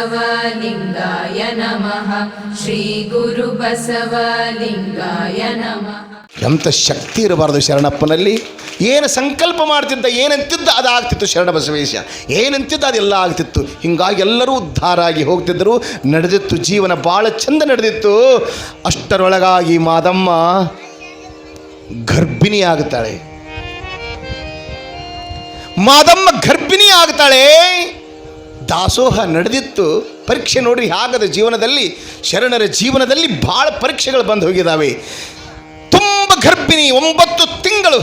श्रीगुरुबसवलिङ्गाय नमः श्रीगुरुबसवलिङ्गाय नमः ಎಂಥ ಶಕ್ತಿ ಇರಬಾರ್ದು ಶರಣಪ್ಪನಲ್ಲಿ ಏನು ಸಂಕಲ್ಪ ಮಾಡ್ತಿದ್ದ ಏನಂತಿದ್ದ ಅದು ಆಗ್ತಿತ್ತು ಶರಣ ಬಸವೇಶ ಏನಂತಿದ್ದ ಅದೆಲ್ಲ ಆಗ್ತಿತ್ತು ಹಿಂಗಾಗಿ ಎಲ್ಲರೂ ಉದ್ಧಾರ ಆಗಿ ಹೋಗ್ತಿದ್ದರು ನಡೆದಿತ್ತು ಜೀವನ ಭಾಳ ಚಂದ ನಡೆದಿತ್ತು ಅಷ್ಟರೊಳಗಾಗಿ ಮಾದಮ್ಮ ಗರ್ಭಿಣಿ ಆಗ್ತಾಳೆ ಮಾದಮ್ಮ ಗರ್ಭಿಣಿ ಆಗ್ತಾಳೆ ದಾಸೋಹ ನಡೆದಿತ್ತು. ಪರೀಕ್ಷೆ ನೋಡ್ರಿ ಹಾಗದ ಜೀವನದಲ್ಲಿ, ಶರಣರ ಜೀವನದಲ್ಲಿ ಭಾಳ ಪರೀಕ್ಷೆಗಳು ಬಂದು ಹೋಗಿದ್ದಾವೆ ತುಂಬ ಗರ್ಭಿಣಿ, ಒಂಬತ್ತು ತಿಂಗಳು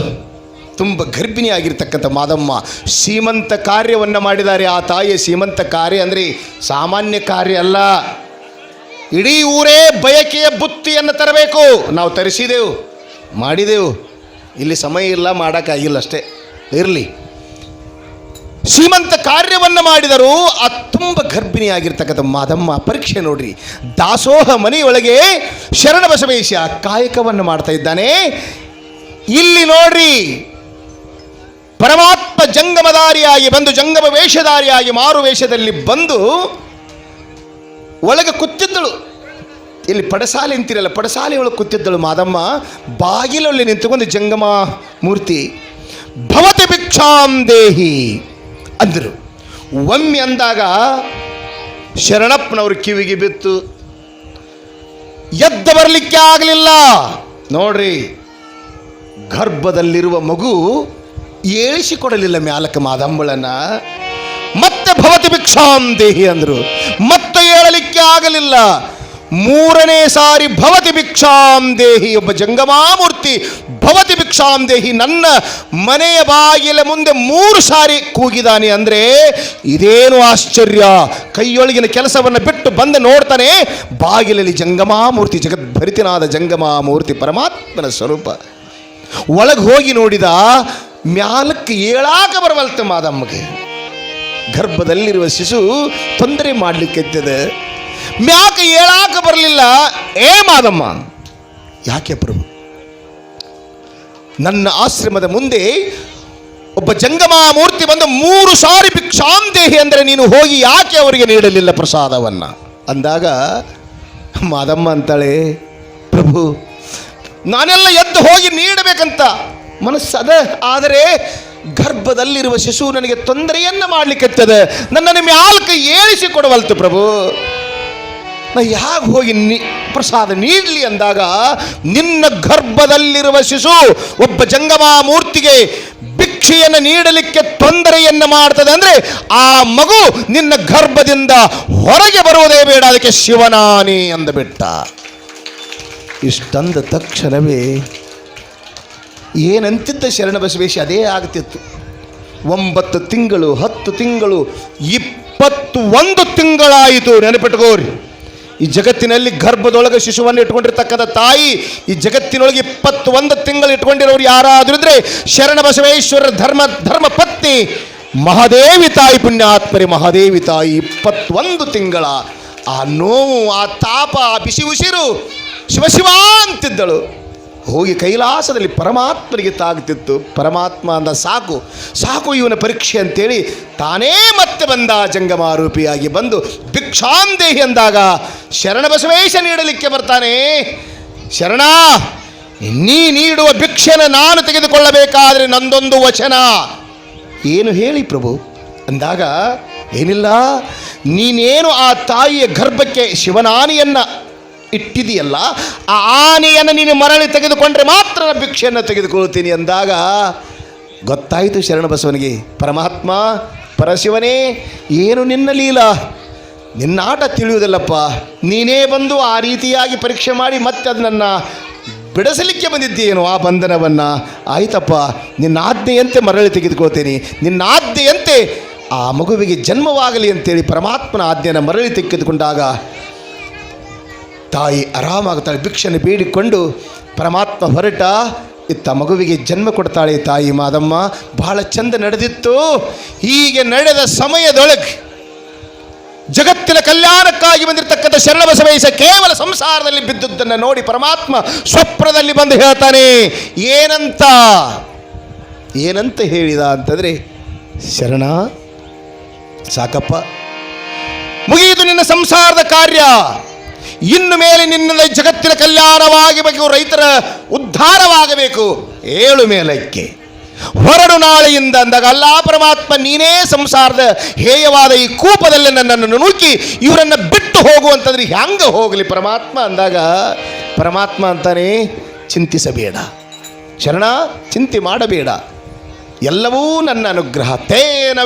ತುಂಬ ಗರ್ಭಿಣಿ ಆಗಿರ್ತಕ್ಕಂಥ ಮಾದಮ್ಮ ಸೀಮಂತ ಕಾರ್ಯವನ್ನು ಮಾಡಿದ್ದಾರೆ. ಆ ತಾಯಿಯ ಸೀಮಂತ ಕಾರ್ಯ ಅಂದರೆ ಸಾಮಾನ್ಯ ಕಾರ್ಯ ಅಲ್ಲ. ಇಡೀ ಊರೇ ಬಯಕೆಯ ಬುತ್ತಿಯನ್ನು ತರಬೇಕು. ನಾವು ತರಿಸಿದೆವು, ಮಾಡಿದೆವು. ಇಲ್ಲಿ ಸಮಯ ಇಲ್ಲ, ಮಾಡೋಕ್ಕಾಗಿಲ್ಲ ಅಷ್ಟೇ. ಇರಲಿ. ಶ್ರೀಮಂತ ಕಾರ್ಯವನ್ನು ಮಾಡಿದರು ಆ ತುಂಬ ಗರ್ಭಿಣಿಯಾಗಿರ್ತಕ್ಕಂಥ ಮಾದಮ್ಮ, ಪರೀಕ್ಷೆ ನೋಡ್ರಿ. ದಾಸೋಹ ಮನೆಯೊಳಗೆ ಶರಣ ಬಸವೇಶ ಕಾಯಕವನ್ನು ಮಾಡ್ತಾ ಇದ್ದಾನೆ. ಇಲ್ಲಿ ನೋಡ್ರಿ, ಪರಮಾತ್ಮ ಜಂಗಮದಾರಿಯಾಗಿ ಬಂದು, ಜಂಗಮ ವೇಷಧಾರಿಯಾಗಿ ಮಾರು ವೇಷದಲ್ಲಿ ಬಂದು ಒಳಗೆ ಕೂತಿದ್ದಳು. ಇಲ್ಲಿ ಪಡಸಾಲೆ ಅಂತಿರಲ್ಲ, ಪಡಸಾಲೆ ಒಳಗೆ ಕೂತಿದ್ದಳು ಮಾದಮ್ಮ. ಬಾಗಿಲಲ್ಲಿ ನಿಂತುಕೊಂಡು ಜಂಗಮ ಮೂರ್ತಿ. ಭವತಿ ಭಿಕ್ಷಾಂ ದೇಹಿ. ಅಂದರು. ಒಮ್ಮೆ ಅಂದಾಗ ಶರಣಪ್ಪನವ್ರ ಕಿವಿಗೆ ಬಿತ್ತು. ಎದ್ದು ಬರಲಿಕ್ಕೆ ಆಗಲಿಲ್ಲ. ನೋಡ್ರಿ, ಗರ್ಭದಲ್ಲಿರುವ ಮಗು ಏಳಿಸಿಕೊಡಲಿಲ್ಲ ಮ್ಯಾಲಕ ಮಾದಂಬಳನ. ಮತ್ತೆ ಭವತಿ ಭಿಕ್ಷಾಂ ದೇಹಿ ಅಂದರು. ಮತ್ತೆ ಏಳಲಿಕ್ಕೆ ಆಗಲಿಲ್ಲ. ಮೂರನೇ ಸಾರಿ ಭವತಿ ಭಿಕ್ಷಾಂ ದೇಹಿ ಒಬ್ಬ ಜಂಗಮಾಮೂರ್ತಿ ಭವತಿ ಭಿಕ್ಷಾಂ ದೇಹಿ ನನ್ನ ಮನೆಯ ಬಾಗಿಲ ಮುಂದೆ ಮೂರು ಸಾರಿ ಕೂಗಿದಾನೆ ಅಂದರೆ ಇದೇನು ಆಶ್ಚರ್ಯ? ಕೈಯೊಳಗಿನ ಕೆಲಸವನ್ನು ಬಿಟ್ಟು ಬಂದು ನೋಡ್ತಾನೆ. ಬಾಗಿಲಲ್ಲಿ ಜಂಗಮಾಮೂರ್ತಿ, ಜಗದ್ಭರಿತನಾದ ಜಂಗಮಾಮೂರ್ತಿ ಪರಮಾತ್ಮನ ಸ್ವರೂಪ. ಒಳಗೆ ಹೋಗಿ ನೋಡಿದ ಮ್ಯಾಲಕ್ಕೆ ಏಳಾಕ ಬರವಲ್ತು ಮಾದಮ್ಮಗೆ. ಗರ್ಭದಲ್ಲಿರುವ ಶಿಶು ತೊಂದರೆ ಮಾಡಲಿಕ್ಕೆತ್ತದೆ ಮ್ಯಾಕ ಏಳಾಕ ಬರಲಿಲ್ಲ. ಏ ಮಾದಮ್ಮ, ಯಾಕೆ ಪ್ರಭು? ನನ್ನ ಆಶ್ರಮದ ಮುಂದೆ ಒಬ್ಬ ಜಂಗಮ ಮೂರ್ತಿ ಬಂದು ಮೂರು ಸಾರಿ ಭಿಕ್ಷಾಂದೇಹಿ ಅಂದರೆ ನೀನು ಹೋಗಿ ಯಾಕೆ ಅವರಿಗೆ ನೀಡಲಿಲ್ಲ ಪ್ರಸಾದವನ್ನು? ಅಂದಾಗ, ಮಾದಮ್ಮ ಅಂತಾಳೆ, ಪ್ರಭು, ನಾನೆಲ್ಲ ಎದ್ದು ಹೋಗಿ ನೀಡಬೇಕಂತ ಮನಸ್ಸದ ಆದರೆ ಗರ್ಭದಲ್ಲಿರುವ ಶಿಶು ನನಗೆ ತೊಂದರೆಯನ್ನು ಮಾಡಲಿಕ್ಕೆತ್ತದೆ ನನ್ನನ್ನು ಮ್ಯಾಲ್ಕ ಏಳಿಸಿ ಕೊಡವಲ್ತು ಪ್ರಭು. ನಾ ಯಾಕೆ ಹೋಗಿ ನೀ ಪ್ರಸಾದ ನೀಡಲಿ ಅಂದಾಗ, ನಿನ್ನ ಗರ್ಭದಲ್ಲಿರುವ ಶಿಶು ಒಬ್ಬ ಜಂಗಮ ಮೂರ್ತಿಗೆ ಭಿಕ್ಷೆಯನ್ನು ನೀಡಲಿಕ್ಕೆ ತೊಂದರೆಯನ್ನು ಮಾಡ್ತದೆ ಅಂದರೆ ಆ ಮಗು ನಿನ್ನ ಗರ್ಭದಿಂದ ಹೊರಗೆ ಬರುವುದೇ ಬೇಡ, ಅದಕ್ಕೆ ಶಿವನಾನಿ ಅಂದುಬಿಟ್ಟ. ಇಷ್ಟಂದ ತಕ್ಷಣವೇ ಏನಂತಿದ್ದ ಶರಣ ಬಸವೇಶಿ ಅದೇ ಆಗ್ತಿತ್ತು. ಒಂಬತ್ತು ತಿಂಗಳು, ಹತ್ತು ತಿಂಗಳು ಇಪ್ಪತ್ತು ಒಂದು ತಿಂಗಳಾಯಿತು ನೆನಪಿಟ್ಕೋರಿ. ಈ ಜಗತ್ತಿನಲ್ಲಿ ಗರ್ಭದೊಳಗೆ ಶಿಶುವನ್ನು ಇಟ್ಕೊಂಡಿರ್ತಕ್ಕಂಥ ತಾಯಿ, ಈ ಜಗತ್ತಿನೊಳಗೆ ಇಪ್ಪತ್ತೊಂದು ತಿಂಗಳು ಇಟ್ಕೊಂಡಿರೋರು ಯಾರಾದರೂ ಇದ್ರೆ ಶರಣ ಬಸವೇಶ್ವರ ಧರ್ಮ ಧರ್ಮ ಪತ್ನಿ, ಮಹಾದೇವಿ ತಾಯಿ, ಪುಣ್ಯಾತ್ಮರಿ ಮಹಾದೇವಿ ತಾಯಿ, ಇಪ್ಪತ್ತೊಂದು ತಿಂಗಳ ಆ ನೋವು, ಆ ತಾಪ, ಆ ಬಿಸಿ ಉಸಿರು ಶಿವಶಿವ ಶಿವ ಅಂತಿದ್ದಳು. ಹೋಗಿ ಕೈಲಾಸದಲ್ಲಿ ಪರಮಾತ್ಮನಿಗೆ ತಾಗ್ತಿತ್ತು ಪರಮಾತ್ಮ ಅಂದ, ಸಾಕು ಸಾಕು ಇವನ ಪರೀಕ್ಷೆ ಅಂತೇಳಿ ತಾನೇ ಮತ್ತೆ ಬಂದ ಜಂಗಮಾರೂಪಿಯಾಗಿ ಬಂದು ಭಿಕ್ಷಾಂದೇಹಿ ಅಂದಾಗ ಶರಣ ಬಸವೇಶ ನೀಡಲಿಕ್ಕೆ ಬರ್ತಾನೆ. ಶರಣ ನೀ ನೀಡುವ ಭಿಕ್ಷೆನ ನಾನು ತೆಗೆದುಕೊಳ್ಳಬೇಕಾದ್ರೆ ನಂದೊಂದು ವಚನ. ಏನು ಹೇಳಿ ಪ್ರಭು? ಅಂದಾಗ, ಏನಿಲ್ಲ, ನೀನೇನು ಆ ತಾಯಿಯ ಗರ್ಭಕ್ಕೆ ಶಿವನಾನಿಯನ್ನು ಇಟ್ಟಿದೆಯಲ್ಲ, ಆ ಆನೆಯನ್ನು ನೀನು ಮರಳಿ ತೆಗೆದುಕೊಂಡ್ರೆ ಮಾತ್ರ ನಾನು ಭಿಕ್ಷೆಯನ್ನು ತೆಗೆದುಕೊಳ್ಳುತ್ತೀನಿ ಅಂದಾಗ, ಗೊತ್ತಾಯಿತು ಶರಣಬಸವನಿಗೆ ಪರಮಾತ್ಮ, ಪರಶಿವನೇ, ಏನು ನಿನ್ನ ಲೀಲಾ? ನಿನ್ನ ಆಟ ತಿಳಿಯುವುದಿಲ್ಲಪ್ಪ. ನೀನೇ ಬಂದು ಆ ರೀತಿಯಾಗಿ ಪರೀಕ್ಷೆ ಮಾಡಿ ಮತ್ತೆ ಅದನ್ನು ಬಿಡಿಸಲಿಕ್ಕೆ ಬಂದಿದ್ದೇನು ಆ ಬಂಧನವನ್ನು. ಆಯ್ತಪ್ಪ, ನಿನ್ನ ಆಜ್ಞೆಯಂತೆ ಮರಳಿ ತೆಗೆದುಕೊಳ್ತೀನಿ ನಿನ್ನ ಆಜ್ಞೆಯಂತೆ ಆ ಮಗುವಿಗೆ ಜನ್ಮವಾಗಲಿ ಅಂತೇಳಿ ಪರಮಾತ್ಮನ ಆಜ್ಞೆಯನ್ನು ಮರಳಿ ತೆಗೆದುಕೊಂಡಾಗ ತಾಯಿ ಆರಾಮಾಗುತ್ತಾಳೆ ಭಿಕ್ಷೆಯನ್ನು ಬೇಡಿಕೊಂಡು ಪರಮಾತ್ಮ ಹೊರಟ, ಇತ್ತ ಮಗುವಿಗೆ ಜನ್ಮ ಕೊಡ್ತಾಳೆ ತಾಯಿ ಮಾದಮ್ಮ. ಬಹಳ ಚಂದ ನಡೆದಿತ್ತು. ಹೀಗೆ ನಡೆದ ಸಮಯದೊಳಗೆ ಜಗತ್ತಿನ ಕಲ್ಯಾಣಕ್ಕಾಗಿ ಬಂದಿರತಕ್ಕಂಥ ಶರಣಬಸವೇಶ ಕೇವಲ ಸಂಸಾರದಲ್ಲಿ ಬಿದ್ದುದನ್ನು ನೋಡಿ ಪರಮಾತ್ಮ ಸ್ವಪ್ನದಲ್ಲಿ ಬಂದು ಹೇಳ್ತಾನೆ, ಏನಂತ? ಏನಂತ ಹೇಳಿದ ಅಂತಂದರೆ, ಶರಣ, ಸಾಕಪ್ಪ, ಮುಗಿಯಿತು ನಿನ್ನ ಸಂಸಾರದ ಕಾರ್ಯ. ಇನ್ನು ಮೇಲೆ ನಿನ್ನ ಜಗತ್ತಿನ ಕಲ್ಯಾಣವಾಗಿ ಬೇಕು ರೈತರ ಉದ್ಧಾರವಾಗಬೇಕು. ಏಳು ಮೇಲಕ್ಕೆ. ಹೊರಡು ನಾಳೆಯಿಂದ ಅಂದಾಗ ಅಲ್ಲ, ಪರಮಾತ್ಮ ನೀನೇ ಸಂಸಾರದ ಹೇಯವಾದ ಈ ಕೂಪದಲ್ಲಿ ನನ್ನನ್ನು ನುಣುಕಿ ಇವರನ್ನು ಬಿಟ್ಟು ಹೋಗುವಂಥದ್ರೆ ಹೆಂಗೆ ಹೋಗಲಿ ಪರಮಾತ್ಮ ಅಂದಾಗ, ಪರಮಾತ್ಮ ಅಂತಾನೆ ಚಿಂತಿಸಬೇಡ. ಶರಣ, ಚಿಂತೆ ಮಾಡಬೇಡ. ಎಲ್ಲವೂ ನನ್ನ ಅನುಗ್ರಹ. ತೇನ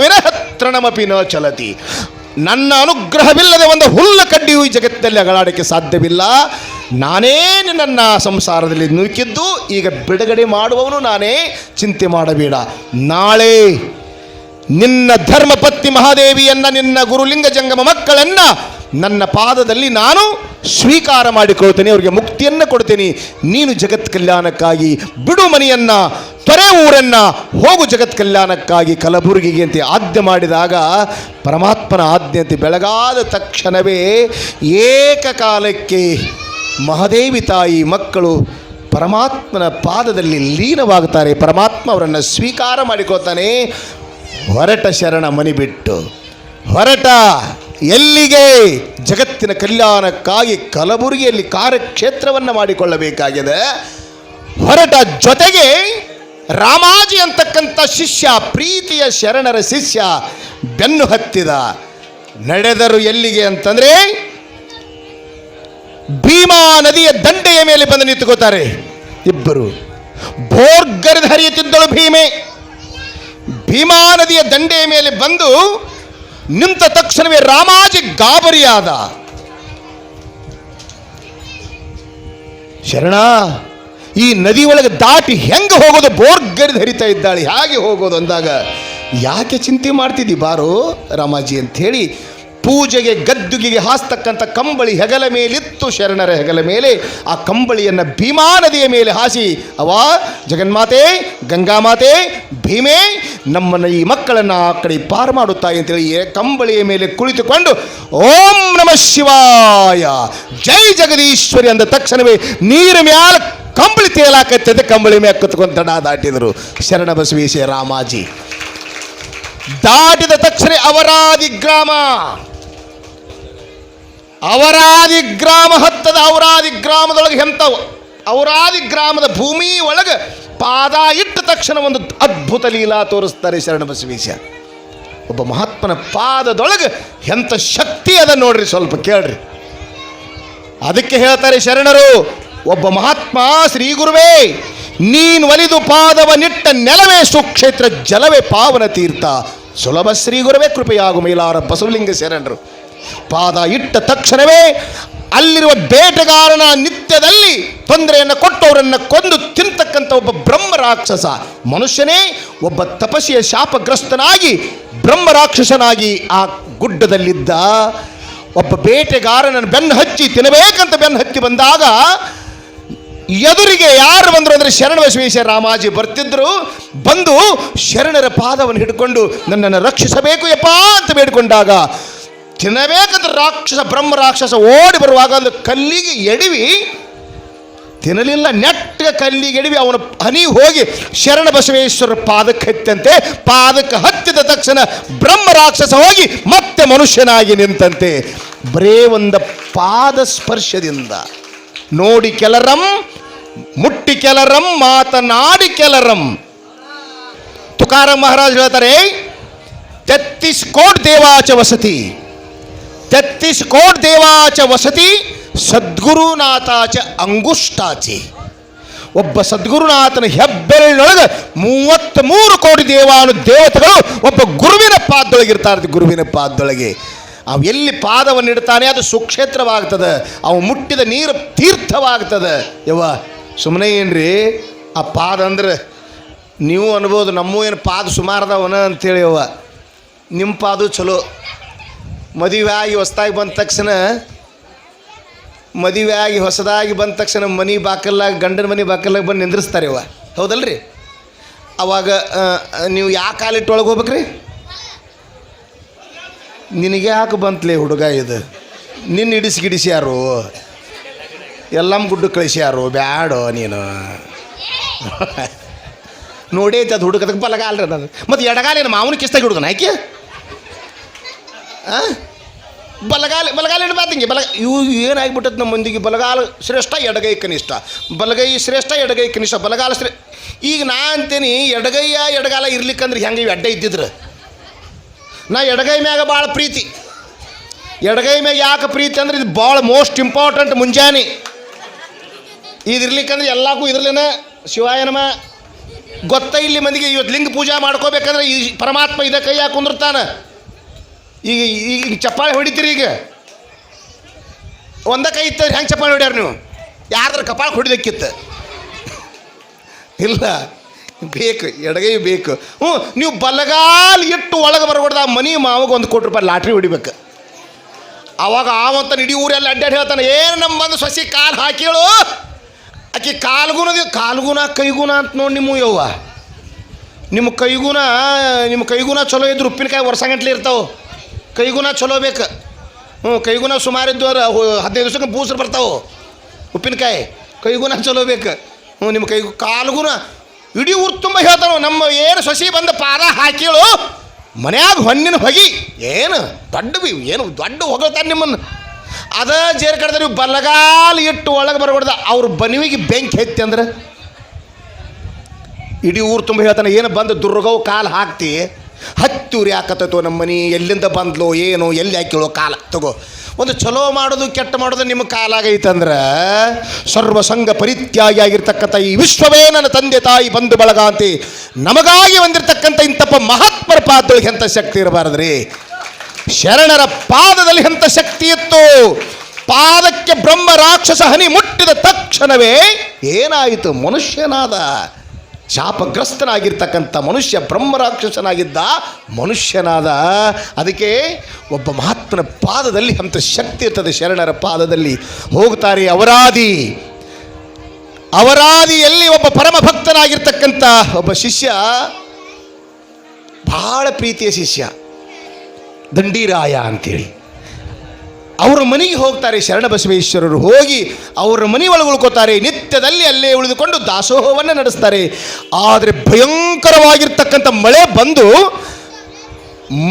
ನ ಚಲತಿ. ನನ್ನ ಅನುಗ್ರಹವಿಲ್ಲದೆ ಒಂದು ಹುಲ್ಲ ಕಡ್ಡಿಯು ಈ ಜಗತ್ತಿನಲ್ಲಿ ಅಗಲಾಡಕ್ಕೆ ಸಾಧ್ಯವಿಲ್ಲ. ನಾನೇ ನನ್ನ ಸಂಸಾರದಲ್ಲಿ ನುಣುಕಿದ್ದು ಈಗ ಬಿಡುಗಡೆ ಮಾಡುವವನು ನಾನೇ, ಚಿಂತೆ ಮಾಡಬೇಡ. ನಾಳೆ ನಿನ್ನ ಧರ್ಮಪತ್ನಿ ಮಹಾದೇವಿಯನ್ನ, ನಿನ್ನ ಗುರುಲಿಂಗ ಜಂಗಮ ಮಕ್ಕಳನ್ನ ನನ್ನ ಪಾದದಲ್ಲಿ ನಾನು ಸ್ವೀಕಾರ ಮಾಡಿಕೊಳ್ತೇನೆ ಅವರಿಗೆ ಮುಕ್ತಿಯನ್ನು ಕೊಡ್ತೇನೆ ನೀನು ಜಗತ್ ಕಲ್ಯಾಣಕ್ಕಾಗಿ ಬಿಡು ಮನೆಯನ್ನ, ತೊರೆ ಊರನ್ನ, ಹೋಗು ಜಗತ್ ಕಲ್ಯಾಣಕ್ಕಾಗಿ ಕಲಬುರಗಿಗೆ ಅಂತ ಆಜ್ಞೆ ಮಾಡಿದಾಗ ಪರಮಾತ್ಮನ ಆದ್ಯತೆ ಬೆಳಗಾದ ತಕ್ಷಣವೇ ಏಕಕಾಲಕ್ಕೆ ಮಹಾದೇವಿ ತಾಯಿ ಮಕ್ಕಳು ಪರಮಾತ್ಮನ ಪಾದದಲ್ಲಿ ಲೀನವಾಗುತ್ತಾರೆ. ಪರಮಾತ್ಮ ಅವರನ್ನು ಸ್ವೀಕಾರ ಮಾಡಿಕೊಳ್ತಾನೆ. ಹೊರಟ ಶರಣ ಮನಿ ಬಿಟ್ಟು ಹೊರಟ ಎಲ್ಲಿಗೆ? ಜಗತ್ತಿನ ಕಲ್ಯಾಣಕ್ಕಾಗಿ ಕಲಬುರಗಿಯಲ್ಲಿ ಕಾರ್ಯಕ್ಷೇತ್ರವನ್ನು ಮಾಡಿಕೊಳ್ಳಬೇಕಾಗಿದೆ. ಹೊರಟ ಜೊತೆಗೆ ರಾಮಾಜಿ ಅಂತಕ್ಕಂಥ ಶಿಷ್ಯ, ಪ್ರೀತಿಯ ಶರಣರ ಶಿಷ್ಯ ಬೆನ್ನು ಹತ್ತಿದ. ನಡೆದರು ಎಲ್ಲಿಗೆ ಅಂತಂದ್ರೆ, ಭೀಮಾ ನದಿಯ ದಂಡೆಯ ಮೇಲೆ ಬಂದು ನಿಂತುಕೋತಾರೆ ಇಬ್ಬರು. ಬೋರ್ಗರಿದು ಹರಿಯುತ್ತಿದ್ದಳು ಭೀಮೆ. ಭೀಮಾ ನದಿಯ ದಂಡೆಯ ಮೇಲೆ ಬಂದು ನಿಂತ ತಕ್ಷಣವೇ ರಾಮಾಜಿ ಗಾಬರಿಯಾದ. ಶರಣ, ಈ ನದಿ ಒಳಗೆ ದಾಟಿ ಹೆಂಗೆ ಹೋಗೋದು? ಬೋರ್ಗರಿದು ಹರಿತಾ ಇದ್ದಾಳೆ, ಹೇಗೆ ಹೋಗೋದು ಅಂದಾಗ? ಯಾಕೆ ಚಿಂತೆ ಮಾಡ್ತಿದ್ದಿ ಬಾರೋ ರಾಮಾಜಿ ಅಂತ ಹೇಳಿ ಪೂಜೆಗೆ ಗದ್ದುಗಿಗೆ ಹಾಸ್ತಕ್ಕಂಥ ಕಂಬಳಿ ಹೆಗಲ ಮೇಲಿತ್ತು, ಶರಣರ ಹೆಗಲ ಮೇಲೆ. ಆ ಕಂಬಳಿಯನ್ನು ಭೀಮಾ ನದಿಯ ಮೇಲೆ ಹಾಸಿ ಅವ ಜಗನ್ಮಾತೆ, ಗಂಗಾಮಾತೆ, ಭೀಮೆ, ನಮ್ಮನ್ನು ಈ ಮಕ್ಕಳನ್ನು ಆ ಕಡೆ ಪಾರು ಮಾಡುತ್ತಾಯಿ ಅಂತೇಳಿ ಕಂಬಳಿಯ ಮೇಲೆ ಕುಳಿತುಕೊಂಡು, ಓಂ ನಮ ಶಿವಾಯ. ಜೈ ಜಗದೀಶ್ವರಿ ಅಂದ ತಕ್ಷಣವೇ ನೀರು ಮ್ಯಾಲ ಕಂಬಳಿ ತೇಲಾಕತ್ತದೆ ಕಂಬಳಿ ಮೇಲೆ ಕುತ್ಕೊಂಡು ದಡ ದಾಟಿದರು. ಶರಣ ಬಸವೇಶ ರಾಮಾಜಿ. ದಾಟಿದ ತಕ್ಷಣ ಅವರಾದಿ ಗ್ರಾಮ. ಅವರಾದಿ ಗ್ರಾಮ ಹತ್ತದ ಅವರಾದಿ ಗ್ರಾಮದೊಳಗೆ ಎಂಥವು ಅವರಾದಿ ಗ್ರಾಮದ ಭೂಮಿ ಒಳಗೆ ಪಾದ ಇಟ್ಟ ತಕ್ಷಣ ಒಂದು ಅದ್ಭುತ ಲೀಲಾ ತೋರಿಸ್ತಾರೆ ಶರಣ ಬಸವೇಶ ಒಬ್ಬ ಮಹಾತ್ಮನ ಪಾದದೊಳಗೆ ಎಂಥ ಶಕ್ತಿ ಅದ ನೋಡ್ರಿ ಸ್ವಲ್ಪ ಕೇಳ್ರಿ. ಅದಕ್ಕೆ ಹೇಳ್ತಾರೆ ಶರಣರು, ಒಬ್ಬ ಮಹಾತ್ಮ, ಶ್ರೀ ಗುರುವೇ, ನೀನು ಒಲಿದು ಪಾದವ ನಿಟ್ಟ ನೆಲವೇ ಸುಕ್ಷೇತ್ರ ಜಲವೇ ಪಾವನ ತೀರ್ಥ. ಸುಲಭ ಶ್ರೀ ಗುರುವೇ, ಕೃಪೆಯಾಗು ಮೈಲಾರ ಬಸವಲಿಂಗ ಶರಣರು. ಪಾದ ಇಟ್ಟ ತಕ್ಷಣವೇ ಅಲ್ಲಿರುವ ಬೇಟೆಗಾರನ ನಿತ್ಯದಲ್ಲಿ ತೊಂದರೆಯನ್ನು ಕೊಟ್ಟವರನ್ನು ಕೊಂದು ತಿಂತಕ್ಕಂಥ ಒಬ್ಬ ಬ್ರಹ್ಮ ರಾಕ್ಷಸ. ಮನುಷ್ಯನೇ, ಒಬ್ಬ ತಪಸ್ಸಿಯ ಶಾಪಗ್ರಸ್ತನಾಗಿ ಬ್ರಹ್ಮ ರಾಕ್ಷಸನಾಗಿ ಆ ಗುಡ್ಡದಲ್ಲಿದ್ದ ಒಬ್ಬ ಬೇಟೆಗಾರನನ್ನು ಬೆನ್ನು ಹಚ್ಚಿ ತಿನ್ನಬೇಕಂತ ಬೆನ್ನು ಹತ್ತಿ ಬಂದಾಗ ಎದುರಿಗೆ ಯಾರು ಬಂದರು ಅಂದರೆ ಶರಣ ಬಸವೇಶ್ವರ ರಾಮಾಜಿ ಬರ್ತಿದ್ರು. ಬಂದು ಶರಣರ ಪಾದವನ್ನು ಹಿಡ್ಕೊಂಡು ನನ್ನನ್ನು ರಕ್ಷಿಸಬೇಕು ಯಪ್ಪ ಅಂತ ಬೇಡಿಕೊಂಡಾಗ ತಿನ್ನಬೇಕಂತ ರಾಕ್ಷಸ, ಬ್ರಹ್ಮ ರಾಕ್ಷಸ ಓಡಿ ಬರುವಾಗ ಒಂದು ಕಲ್ಲಿಗೆ ಎಡಿವಿ, ತಿನ್ನಲಿಲ್ಲ ನೆಟ್ಟ ಕಲ್ಲಿಗೆ ಎಡಿವಿ, ಅವನ ಹನಿ ಹೋಗಿ ಶರಣ ಬಸವೇಶ್ವರ ಪಾದಕ್ಕೆ ಹತ್ತಂತೆ ಪಾದಕ್ಕೆ ಹತ್ತಿದ ತಕ್ಷಣ ಬ್ರಹ್ಮ ರಾಕ್ಷಸ ಹೋಗಿ ಮತ್ತೆ ಮನುಷ್ಯನಾಗಿ ನಿಂತಂತೆ. ಬರೇ ಒಂದು ಪಾದ ಸ್ಪರ್ಶದಿಂದ ನೋಡಿ ಕೆಲರಂ, ಮುಟ್ಟಿ ಕೆಲರಂ, ಮಾತನಾಡಿ ಕೆಲರಂ. ತುಕಾರ ಮಹಾರಾಜ್ ಹೇಳ್ತಾರೆ ತೆತ್ತಿಸ್ಕೋಟ್ ದೇವಾಚ ವಸತಿ. ತೆತ್ತಿಸ್ ಕೋಟ್ ದೇವಾಚ ವಸತಿ ಸದ್ಗುರುನಾಥಾಚ ಅಂಗುಷ್ಟಾಚೆ ಒಬ್ಬ ಸದ್ಗುರುನಾಥನ ಹೆಬ್ಬೆರಳಿನೊಳಗೆ ಮೂವತ್ತ್ ಮೂರು ಕೋಟಿ ದೇವಾನು ದೇವತೆಗಳು ಒಬ್ಬ ಗುರುವಿನ ಪಾದದೊಳಗಿರ್ತಾರೆ ಗುರುವಿನ ಪಾದದೊಳಗೆ. ಅವು ಎಲ್ಲಿ ಪಾದವನ್ನು ಇಡ್ತಾನೆ ಅದು ಸುಕ್ಷೇತ್ರವಾಗ್ತದೆ, ಅವು ಮುಟ್ಟಿದ ನೀರು ತೀರ್ಥವಾಗ್ತದೆ. ಯವ್ವ ಸುಮ್ಮನೆ ಏನ್ರಿ, ಆ ಪಾದ ಅಂದ್ರೆ ನೀವು ಅನ್ಬೋದು ನಮ್ಮೂ ಏನು ಪಾದ ಸುಮಾರದವನ ಅಂತೇಳಿ ಯವ್ವ. ನಿಮ್ಮ ಪಾದು ಚಲೋ. ಮದುವೆ ಆಗಿ ಹೊಸದಾಗಿ ಬಂದ ತಕ್ಷಣ ಮದುವೆ ಆಗಿ ಹೊಸದಾಗಿ ಬಂದ ತಕ್ಷಣ ಮನೆ ಬಾಕಲ್ಲಾಗ, ಗಂಡನ ಮನೆ ಬಾಕಲ್ಲಾಗ ಬಂದು ನಿಂದ್ರಿಸ್ತಾರೆ ಇವ. ಹೌದಲ್ರಿ? ಅವಾಗ ನೀವು ಯಾವ ಕಾಲಿಟ್ಟು ಒಳಗೆ ಹೋಗ್ಬೇಕ್ರಿ ನಿನಗೆ ಯಾಕೆ ಬಂತ್ಲೆ ಹುಡುಗ ಇದು? ನಿನ್ನ ಇಡಿಸಿ ಗಿಡಿಸಿ ಯಾರು? ಎಲ್ಲಮ್ಮ ಕಳಿಸಿ ಯಾರು? ಬ್ಯಾಡೋ ನೀನು. ನೋಡಿ ಅದು ಹುಡುಗದಕ್ಕೆ ಬಲಗಾಲ್ರಿ ನಾನು ಮತ್ತು ಎಡಗಾಲೇನು ಮಾವನ ಕಿಸ್ತಾಗಿ ಹುಡುಗನ, ಆಕೆ? ಆ ಬಲಗಾಲ ಬಲಗಾಲ ಹಿಡ್ಬಾರ್ದಂಗೆ ಬಲ ಇವು ಏನಾಗ್ಬಿಟ್ಟದ ನಮ್ಮ ಮಂದಿಗೆ? ಬಲಗಾಲ ಶ್ರೇಷ್ಠ, ಎಡಗೈ ಕನಿಷ್ಠ. ಬಲಗೈ ಶ್ರೇಷ್ಠ, ಎಡಗೈ ಕನಿಷ್ಠ. ಬಲಗಾಲ ಶ್ರೇ ಈಗ ನಾ ಅಂತೇನಿ, ಎಡಗೈಯ ಎಡಗಾಲ ಇರ್ಲಿಕ್ಕಂದ್ರೆ ಹೆಂಗೆ ಇವು ಅಡ್ಡ ಇದ್ದಿದ್ರು? ನಾ ಎಡಗೈ ಮ್ಯಾಗ ಭಾಳ ಪ್ರೀತಿ. ಎಡಗೈ ಮ್ಯಾಗ ಯಾಕೆ ಪ್ರೀತಿ ಅಂದ್ರೆ ಇದು ಭಾಳ ಮೋಸ್ಟ್ ಇಂಪಾರ್ಟೆಂಟ್ ಮುಂಜಾನೆ. ಇದು ಇರ್ಲಿಕ್ಕಂದ್ರೆ ಎಲ್ಲಕ್ಕೂ ಇದ್ರಲೇನ ಶಿವಾಯನಮ ಗೊತ್ತ ಇಲ್ಲಿ ಮಂದಿಗೆ ಇವತ್ತು ಲಿಂಗ ಪೂಜಾ ಮಾಡ್ಕೋಬೇಕಂದ್ರೆ ಈ ಪರಮಾತ್ಮ ಇದ ಕೈ ಕುಂದಿರ್ತಾನೆ. ಈಗ ಈಗ ಚಪ್ಪಾಳೆ ಹೊಡಿತೀರಿ ಈಗ? ಒಂದ ಕೈ ಇತ್ತ ಹೆಂಗೆ ಚಪ್ಪಾಳೆ ಹೊಡ್ಯಾರ ನೀವು? ಯಾರ್ದ್ರ ಕಪಾಳ ಹೊಡಿದಕ್ಕಿತ್ತು ಇಲ್ಲ, ಬೇಕು ಎಡಗೈ ಬೇಕು. ಹ್ಞೂ, ನೀವು ಬಲಗಾಲ್ ಇಟ್ಟು ಒಳಗೆ ಬರಬಾರ್ದು ಆ ಮನಿ ಮಾವಾಗ ಒಂದು ಕೋಟಿ ರೂಪಾಯಿ ಲಾಟ್ರಿ ಹೊಡಿಬೇಕು. ಅವಾಗ ಆವಂತ ಇಡೀ ಊರೆಲ್ಲ ಅಡ್ಡಾಡಿ ಹೇಳ್ತಾನೆ, ಏನು ನಮ್ಮ ಬಂದು ಸೊಸಿ ಕಾಲು ಹಾಕಿಳು? ಆಕೆ ಕಾಲ್ಗುಣ ಕಾಲ್ಗುಣ, ಕೈಗುಣ ಅಂತ ನೋಡಿ ನಿಮ್ಮ ಯವ್ವ. ನಿಮ್ಮ ಕೈಗುಣ ನಿಮ್ಮ ಕೈಗುಣ ಚಲೋ ಇದ್ರೆ ಉಪ್ಪಿನಕಾಯಿ ವರ್ಷಗಂಟ್ಲೆ ಇರ್ತಾವೆ. ಕೈಗುಣ ಚಲೋ ಬೇಕು. ಹ್ಞೂ, ಕೈಗುಣ ಸುಮಾರು ಇದ್ದು ಅಂದ್ರೆ ಹೊ- ಹದಿನೈದು ದಿವಸಕ್ಕೆ ಬೂಸ್ರು ಬರ್ತಾವೆ. ಉಪ್ಪಿನಕಾಯಿ, ಕೈಗುಣ ಚಲೋ ಬೇಕು. ಹ್ಞೂ, ನಿಮ್ಮ ಕೈ ಕಾಲುಗುಣ ಇಡೀ ಊರು ತುಂಬ ಹೇಳ್ತಾವೆ ನಮ್ಮ ಏನು ಸಸಿ ಬಂದ ಪಾದ ಹಾಕಿಳು, ಮನ್ಯಾಗ ಹೊನ್ನಿನ ಹೊಗಿ, ಏನು ದೊಡ್ಡ ಬಿ- ಏನು ದೊಡ್ಡ ಹೊಗಳ್ತಾನೆ ನಿಮ್ಮನ್ನು. ಅದ ಜೇರ್ ಕಡ್ದ ನೀವು ಬಲಗಾಲ ಇಟ್ಟು ಒಳಗೆ ಬರಬಾರ್ದು, ಅವ್ರ ಬನಿವಿಗೆ ಬೆಂಕಿ ಹೆತ್ತಿ ಅಂದ್ರೆ. ಇಡೀ ಊರು ತುಂಬ ಹೇಳ್ತಾನೆ, ಏನು ಬಂದು ದುರ್ಗವು ಕಾಲು ಹಾಕ್ತಿ ಹತ್ತೂರಿ ಹಾಕತ್ತೋ ನಮ್ಮ ಮನೆ, ಎಲ್ಲಿಂದ ಬಂದ್ಲೋ ಏನು, ಎಲ್ಲಿ ಹಾಕಿಳೋ ಕಾಲ. ತಗೋ, ಒಂದು ಚಲೋ ಮಾಡೋದು, ಕೆಟ್ಟ ಮಾಡೋದು ನಿಮ್ಮ ಕಾಲಾಗೈತಂದ್ರೆ ಸರ್ವಸಂಗ ಪರಿತ್ಯಾಗಿ ಆಗಿರ್ತಕ್ಕಂಥ ಈ ವಿಶ್ವವೇ ನನ್ನ ತಂದೆ ತಾಯಿ ಬಂಧು ಬಳಗ ಅಂತಿ ನಮಗಾಗಿ ಬಂದಿರತಕ್ಕಂಥ ಇಂಥಪ್ಪ ಮಹಾತ್ಮರ ಪಾದಗಳಿಗೆ ಎಂಥ ಶಕ್ತಿ ಇರಬಾರದ್ರಿ? ಶರಣರ ಪಾದದಲ್ಲಿ ಎಂಥ ಶಕ್ತಿ ಇತ್ತು? ಪಾದಕ್ಕೆ ಬ್ರಹ್ಮ ರಾಕ್ಷಸ ಹನಿ ಮುಟ್ಟಿದ ತಕ್ಷಣವೇ ಏನಾಯಿತು? ಮನುಷ್ಯನಾದ ಶಾಪಗ್ರಸ್ತನಾಗಿರ್ತಕ್ಕಂಥ ಮನುಷ್ಯ ಬ್ರಹ್ಮರಾಕ್ಷಸನಾಗಿದ್ದ ಮನುಷ್ಯನಾದ, ಅದಕ್ಕೆ ಒಬ್ಬ ಮಹಾತ್ಮನ ಪಾದದಲ್ಲಿ ಅಂಥ ಶಕ್ತಿ ಇರ್ತದೆ ಶರಣರ ಪಾದದಲ್ಲಿ. ಹೋಗ್ತಾರೆ ಅವರಾದಿ. ಅವರಾದಿಯಲ್ಲಿ ಒಬ್ಬ ಪರಮ ಭಕ್ತನಾಗಿರ್ತಕ್ಕಂಥ ಒಬ್ಬ ಶಿಷ್ಯ, ಬಹಳ ಪ್ರೀತಿಯ ಶಿಷ್ಯ, ದಂಡಿರಾಯ ಅಂತೇಳಿ. ಅವರ ಮನೆಗೆ ಹೋಗ್ತಾರೆ ಶರಣಬಸವೇಶ್ವರರು ಹೋಗಿ ಅವರ ಮನೆ ಒಳಗೆ ಉಳ್ಕೋತಾರೆ. ನಿತ್ಯದಲ್ಲಿ ಅಲ್ಲೇ ಉಳಿದುಕೊಂಡು ದಾಸೋಹವನ್ನು ನಡೆಸ್ತಾರೆ. ಆದರೆ ಭಯಂಕರವಾಗಿರ್ತಕ್ಕಂಥ ಮಳೆ ಬಂದು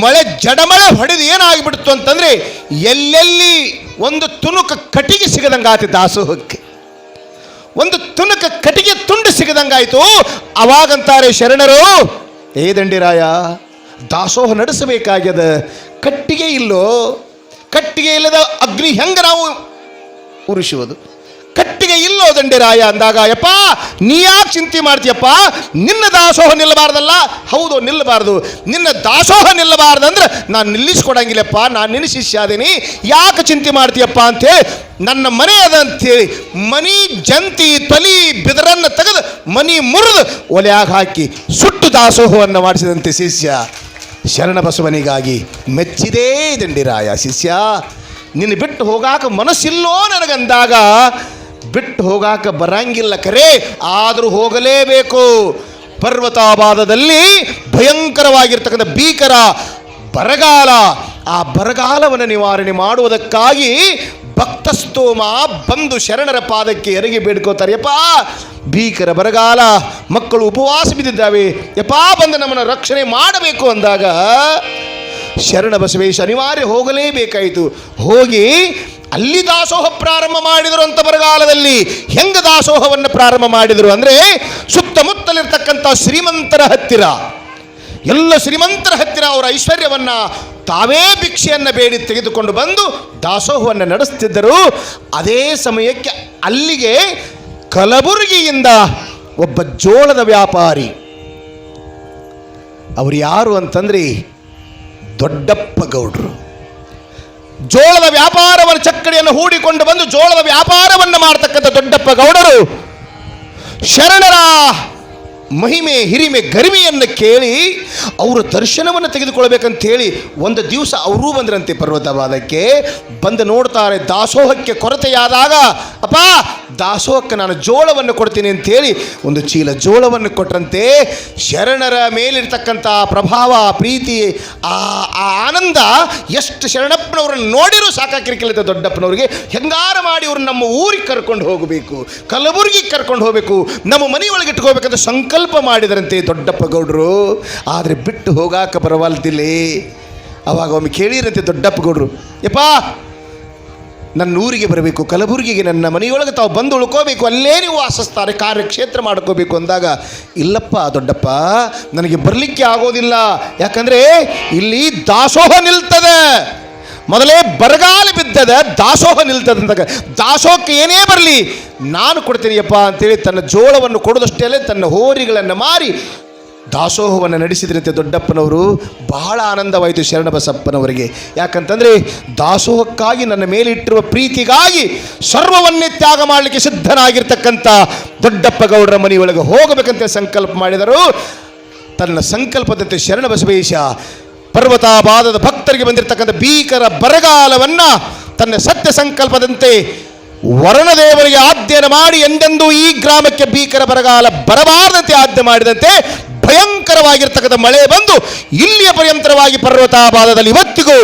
ಮಳೆ ಜಡಮಳೆ ಹೊಡೆದು ಏನಾಗಿಬಿಡ್ತು ಅಂತಂದರೆ ಎಲ್ಲೆಲ್ಲಿ ಒಂದು ತುಣುಕ ಕಟಿಗೆ ಸಿಗದಂಗಾಯ್ತು ದಾಸೋಹಕ್ಕೆ. ಒಂದು ತುಣುಕ ಕಟಿಗೆ ತುಂಡು ಸಿಗದಂಗಾಯಿತು. ಅವಾಗಂತಾರೆ ಶರಣರು, ಏ ದಂಡಿರಾಯ, ದಾಸೋಹ ನಡೆಸಬೇಕಾಗ್ಯದ. ಕಟ್ಟಿಗೆ ಇಲ್ಲೋ ಕಟ್ಟಿಗೆ ಇಲ್ಲದ ಅಗ್ನಿ ಹೆಂಗೆ ನಾವು ಉರಿಸುವುದು ಕಟ್ಟಿಗೆ ಇಲ್ಲೋ ದಂಡೆರಾಯ ಅಂದಾಗ, ಯಪ್ಪ, ನೀ ಯಾಕೆ ಚಿಂತೆ ಮಾಡ್ತೀಯಪ್ಪ? ನಿನ್ನ ದಾಸೋಹ ನಿಲ್ಲಬಾರ್ದಲ್ಲ? ಹೌದು, ನಿಲ್ಲಬಾರ್ದು. ನಿನ್ನ ದಾಸೋಹ ನಿಲ್ಲಬಾರ್ದಂದ್ರೆ ನಾನು ನಿಲ್ಲಿಸ್ಕೊಡಂಗಿಲ್ಲಪ್ಪ, ನಾನು ನಿನ್ನ ಶಿಷ್ಯ ಅದೀನಿ. ಯಾಕೆ ಚಿಂತೆ ಮಾಡ್ತೀಯಪ್ಪ ಅಂತೇಳಿ ನನ್ನ ಮನೆ ಅದ ಅಂತೇಳಿ ಮನಿ ಜಂತಿ ತೊಲಿ ಬಿದರನ್ನು ತೆಗೆದು ಮನಿ ಮುರಿದು ಒಲೆಯಾಗ ಹಾಕಿ ಸುಟ್ಟು ದಾಸೋಹವನ್ನು ಮಾಡಿಸಿದಂತೆ ಶಿಷ್ಯ. ಶರಣ ಬಸವನಿಗಾಗಿ ಮೆಚ್ಚಿದೇ ದಂಡಿರಾಯ ಶಿಷ್ಯ. ನಿನ್ನ ಬಿಟ್ಟು ಹೋಗಾಕ ಮನಸ್ಸಿಲ್ಲೋ ನನಗಂದಾಗ, ಬಿಟ್ಟು ಹೋಗಾಕ ಬರಂಗಿಲ್ಲ ಕರೆ, ಆದರೂ ಹೋಗಲೇಬೇಕು. ಪರ್ವತಾಬಾದದಲ್ಲಿ ಭಯಂಕರವಾಗಿರ್ತಕ್ಕಂಥ ಭೀಕರ ಬರಗಾಲ, ಆ ಬರಗಾಲವನ್ನು ನಿವಾರಣೆ ಮಾಡುವುದಕ್ಕಾಗಿ ಭಕ್ತಸ್ತೋಮ ಬಂದು ಶರಣರ ಪಾದಕ್ಕೆ ಎರಗಿ ಬೇಡ್ಕೋತಾರೆ. ಯಪ್ಪ, ಭೀಕರ ಬರಗಾಲ, ಮಕ್ಕಳು ಉಪವಾಸ ಬಿದ್ದಿದ್ದಾವೆ. ಯಪ್ಪ, ಬಂದು ನಮ್ಮನ್ನು ರಕ್ಷಣೆ ಮಾಡಬೇಕು ಅಂದಾಗ ಶರಣ ಬಸವೇಶ ಅನಿವಾರ್ಯ ಹೋಗಲೇಬೇಕಾಯಿತು. ಹೋಗಿ ಅಲ್ಲಿ ದಾಸೋಹ ಪ್ರಾರಂಭ ಮಾಡಿದರು ಅಂತ ಬರಗಾಲದಲ್ಲಿ. ಹೆಂಗ ದಾಸೋಹವನ್ನು ಪ್ರಾರಂಭ ಮಾಡಿದರು ಅಂದರೆ ಸುತ್ತಮುತ್ತಲಿರ್ತಕ್ಕಂಥ ಶ್ರೀಮಂತರ ಹತ್ತಿರ. ಎಲ್ಲ ಶ್ರೀಮಂತರ ಹತ್ತಿರ ಅವರ ಐಶ್ವರ್ಯವನ್ನು ತಾವೇ ಭಿಕ್ಷೆಯನ್ನು ಬೇಡಿ ತೆಗೆದುಕೊಂಡು ಬಂದು ದಾಸೋಹವನ್ನು ನಡೆಸ್ತಿದ್ದರು. ಅದೇ ಸಮಯಕ್ಕೆ ಅಲ್ಲಿಗೆ ಕಲಬುರಗಿಯಿಂದ ಒಬ್ಬ ಜೋಳದ ವ್ಯಾಪಾರಿ. ಅವರು ಯಾರು ಅಂತಂದ್ರೆ ದೊಡ್ಡಪ್ಪ ಗೌಡರು. ಜೋಳದ ವ್ಯಾಪಾರವನ್ನು ಚಕ್ಕಡಿಯನ್ನು ಹೂಡಿಕೊಂಡು ಬಂದು ಜೋಳದ ವ್ಯಾಪಾರವನ್ನು ಮಾಡತಕ್ಕಂಥ ದೊಡ್ಡಪ್ಪ ಗೌಡರು. ಶರಣರ ಮಹಿಮೆ, ಹಿರಿಮೆ ಗರಿಮೆಯನ್ನು ಕೇಳಿ ಅವರ ದರ್ಶನವನ್ನು ತೆಗೆದುಕೊಳ್ಬೇಕಂತೇಳಿ ಒಂದು ದಿವಸ ಅವರೂ ಬಂದ್ರಂತೆ ಪರ್ವತವಾದಕ್ಕೆ. ಬಂದು ನೋಡ್ತಾರೆ ದಾಸೋಹಕ್ಕೆ ಕೊರತೆಯಾದಾಗ, ಅಪ್ಪ ದಾಸೋಹಕ್ಕೆ ನಾನು ಜೋಳವನ್ನು ಕೊಡ್ತೀನಿ ಅಂತೇಳಿ ಒಂದು ಚೀಲ ಜೋಳವನ್ನು ಕೊಟ್ಟರಂತೆ ಶರಣರ ಮೇಲಿರ್ತಕ್ಕಂಥ ಪ್ರಭಾವ, ಪ್ರೀತಿ, ಆ ಆನಂದ ಎಷ್ಟು ಶರಣಪ್ಪನವ್ರನ್ನ ನೋಡಿರೂ ಸಾಕಾಕಿರ್ಕಿಲ್ಲ ದೊಡ್ಡಪ್ಪನವ್ರಿಗೆ. ಹೆಂಗಾರ ಮಾಡಿ ಇವ್ರನ್ನ ನಮ್ಮ ಊರಿಗೆ ಕರ್ಕೊಂಡು ಹೋಗಬೇಕು, ಕಲಬುರ್ಗಿಗೆ ಕರ್ಕೊಂಡು ಹೋಗಬೇಕು, ನಮ್ಮ ಮನೆಯೊಳಗೆ ಇಟ್ಕೋಬೇಕಂತ ಸಂಕಲ್ಪ ಮಾಡಿದರಂತೆ ದೊಡ್ಡಪ್ಪ ಗೌಡರು. ಆದರೆ ಬಿಟ್ಟು ಹೋಗಾಕ ಬರವಲ್ದಿಲ್ಲಿ ಅವಾಗ ಒಮ್ಮೆ ಕೇಳಿರಂತೆ ದೊಡ್ಡಪ್ಪ ಗೌಡರು, ಯಪ್ಪ ನನ್ನ ಊರಿಗೆ ಬರಬೇಕು, ಕಲಬುರಗಿಗೆ ನನ್ನ ಮನೆಯೊಳಗೆ ತಾವು ಬಂದು ಉಳ್ಕೋಬೇಕು, ಅಲ್ಲೇ ನೀವು ವಾಸಿಸ್ತಾರೆ ಕಾರ್ಯಕ್ಷೇತ್ರ ಮಾಡ್ಕೋಬೇಕು ಅಂದಾಗ, ಇಲ್ಲಪ್ಪ ದೊಡ್ಡಪ್ಪ, ನನಗೆ ಬರಲಿಕ್ಕೆ ಆಗೋದಿಲ್ಲ. ಯಾಕಂದರೆ ಇಲ್ಲಿ ದಾಸೋಹ ನಿಲ್ತದೆ. ಮೊದಲೇ ಬರಗಾಲ ಬಿದ್ದದ ದಾಸೋಹ ನಿಲ್ತದೆ ಅಂದಾಗ, ದಾಸೋಹಕ್ಕೆ ಏನೇ ಬರಲಿ, ನಾನು ಕೊಡ್ತೀನಿಯಪ್ಪ ಅಂತೇಳಿ ತನ್ನ ಜೋಳವನ್ನು ಕೊಡೋದಷ್ಟೇ ತನ್ನ ಹೋರಿಗಳನ್ನು ಮಾರಿ ದಾಸೋಹವನ್ನು ನಡೆಸಿದ್ರಂತೆ ದೊಡ್ಡಪ್ಪನವರು, ಬಹಳ ಆನಂದವಾಯಿತು ಶರಣಬಸಪ್ಪನವರಿಗೆ. ಯಾಕಂತಂದರೆ, ದಾಸೋಹಕ್ಕಾಗಿ ನನ್ನ ಮೇಲಿಟ್ಟಿರುವ ಪ್ರೀತಿಗಾಗಿ ಸರ್ವವನ್ನೇ ತ್ಯಾಗ ಮಾಡಲಿಕ್ಕೆ ಸಿದ್ಧನಾಗಿರ್ತಕ್ಕಂಥ ದೊಡ್ಡಪ್ಪ ಗೌಡರ ಮನೆಯೊಳಗೆ ಹೋಗಬೇಕಂತ ಸಂಕಲ್ಪ ಮಾಡಿದರು. ತನ್ನ ಸಂಕಲ್ಪದಂತೆ ಶರಣಬಸವೇಶ ಪರ್ವತಾಪಾದದ ಭಕ್ತರಿಗೆ ಬಂದಿರತಕ್ಕಂಥ ಭೀಕರ ಬರಗಾಲವನ್ನು ತನ್ನ ಸತ್ಯ ಸಂಕಲ್ಪದಂತೆ ವರುಣದೇವರಿಗೆ ಆದ್ಯನ ಮಾಡಿ ಎಂದೆಂದೂ ಈ ಗ್ರಾಮಕ್ಕೆ ಭೀಕರ ಬರಗಾಲ ಬರಬಾರದಂತೆ ಆದ್ಯ ಮಾಡಿದಂತೆ ಭಯಂಕರವಾಗಿರ್ತಕ್ಕಂಥ ಮಳೆ ಬಂದು ಇಲ್ಲಿಯ ಪರ್ಯಂತರವಾಗಿ ಪರ್ವತಾಪಾದದಲ್ಲಿ ಇವತ್ತಿಗೂ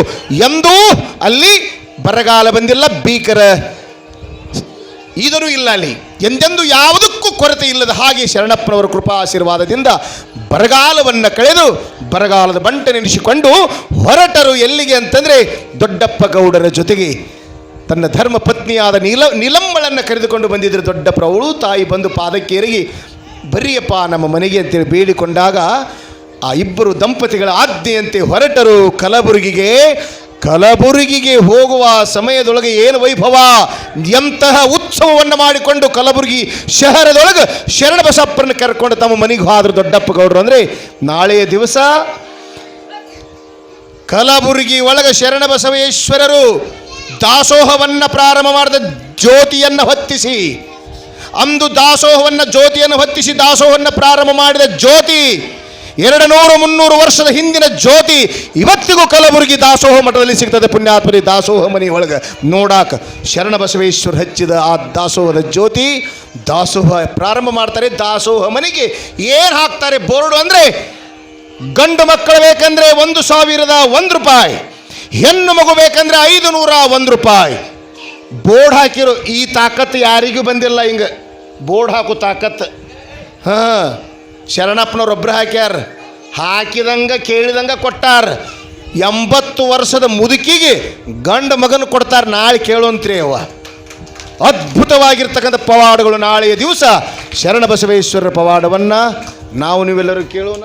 ಎಂದೂ ಅಲ್ಲಿ ಬರಗಾಲ ಬಂದಿಲ್ಲ, ಭೀಕರ ಇದರೂ ಇಲ್ಲ ಅಲ್ಲಿ. ಎಂದೆಂದು ಯಾವುದಕ್ಕೂ ಕೊರತೆ ಇಲ್ಲದ ಹಾಗೆ ಶರಣಪ್ಪನವರ ಕೃಪಾ ಆಶೀರ್ವಾದದಿಂದ ಬರಗಾಲವನ್ನು ಕಳೆದು ಬರಗಾಲದ ಬಂಟ ನೆನೆಸಿಕೊಂಡು ಹೊರಟರು ಎಲ್ಲಿಗೆ ಅಂತಂದರೆ ದೊಡ್ಡಪ್ಪ ಗೌಡರ ಜೊತೆಗೆ. ತನ್ನ ಧರ್ಮ ಪತ್ನಿಯಾದ ನೀಲ, ನೀಲಮ್ಮಳನ್ನು ಕರೆದುಕೊಂಡು ಬಂದಿದ್ದರು ದೊಡ್ಡಪ್ಪ ಅವಳು, ತಾಯಿ ಬಂದು ಪಾದಕ್ಕೆ ಎರಗಿ ಬರೀಯಪ್ಪ, ನಮ್ಮ ಮನೆಗೆ ಅಂತೇಳಿ ಬೇಡಿಕೊಂಡಾಗ ಆ ಇಬ್ಬರು ದಂಪತಿಗಳ ಆಜ್ಞೆಯಂತೆ ಹೊರಟರು. ಕಲಬುರಗಿಗೆ ಕಲಬುರಗಿಗೆ ಹೋಗುವ ಸಮಯದೊಳಗೆ ಏನು ವೈಭವ? ಎಂತಹ ಉತ್ಸವವನ್ನು ಮಾಡಿಕೊಂಡು ಕಲಬುರಗಿ ಶಹರದೊಳಗೆ ಶರಣಬಸಪ್ಪರನ್ನು ಕರ್ಕೊಂಡು ತಮ್ಮ ಮನೆಗೆ ಹೋದ್ರು ದೊಡ್ಡಪ್ಪ ಗೌಡರು ಅಂದರೆ ನಾಳೆಯ ದಿವಸ ಕಲಬುರಗಿ ಒಳಗೆ ಶರಣಬಸವೇಶ್ವರರು ದಾಸೋಹವನ್ನು ಪ್ರಾರಂಭ ಮಾಡಿದ ಜ್ಯೋತಿಯನ್ನು ಹೊತ್ತಿಸಿ ಅಂದು ದಾಸೋಹವನ್ನು ಜ್ಯೋತಿಯನ್ನು ಹೊತ್ತಿಸಿ ದಾಸೋಹವನ್ನು ಪ್ರಾರಂಭ ಮಾಡಿದ ಜ್ಯೋತಿ, ಎರಡು ನೂರು ಮುನ್ನೂರು ವರ್ಷದ ಹಿಂದಿನ ಜ್ಯೋತಿ, ಇವತ್ತಿಗೂ ಕಲಬುರಗಿ ದಾಸೋಹ ಮಠದಲ್ಲಿ ಸಿಗ್ತದೆ ಪುಣ್ಯಾತ್ಮರಿ ದಾಸೋಹ ಮನೆ ಒಳಗೆ. ನೋಡಾಕ ಶರಣ ಬಸವೇಶ್ವರ ಹಚ್ಚಿದ ಆ ದಾಸೋಹದ ಜ್ಯೋತಿ, ದಾಸೋಹ ಪ್ರಾರಂಭ ಮಾಡ್ತಾರೆ, ದಾಸೋಹ ಮನೆಗೆ ಏನು ಹಾಕ್ತಾರೆ ಬೋರ್ಡು ಅಂದರೆ, ಗಂಡು ಮಕ್ಕಳು ಬೇಕಂದ್ರೆ ಒಂದು ಸಾವಿರದ ಒಂದು ರೂಪಾಯಿ, ಹೆಣ್ಣು ಮಗು ಬೇಕಂದ್ರೆ ಐದು ನೂರ ಒಂದು ರೂಪಾಯಿ. ಬೋರ್ಡ್ ಹಾಕಿರೋ ಈ ತಾಕತ್ತು ಯಾರಿಗೂ ಬಂದಿಲ್ಲ ಹಿಂಗೆ. ಬೋರ್ಡ್ ಹಾಕೋ ತಾಕತ್ತು ಹಾಂ ಶರಣಪ್ಪನವ್ರು ಒಬ್ಬರು ಹಾಕ್ಯಾರ. ಹಾಕಿದಂಗೆ, ಕೇಳಿದಂಗೆ ಕೊಟ್ಟಾರ. ಎಂಬತ್ತು ವರ್ಷದ ಮುದುಕಿಗೆ ಗಂಡ ಮಗನ ಕೊಡ್ತಾರೆ, ನಾಳೆ ಕೇಳುವಂತ್ರಿ ಅವ ಅದ್ಭುತವಾಗಿರ್ತಕ್ಕಂಥ ಪವಾಡಗಳು ನಾಳೆಯ ದಿವಸ ಶರಣ ಬಸವೇಶ್ವರರ ಪವಾಡವನ್ನು ನಾವು ನೀವೆಲ್ಲರೂ ಕೇಳೋಣ.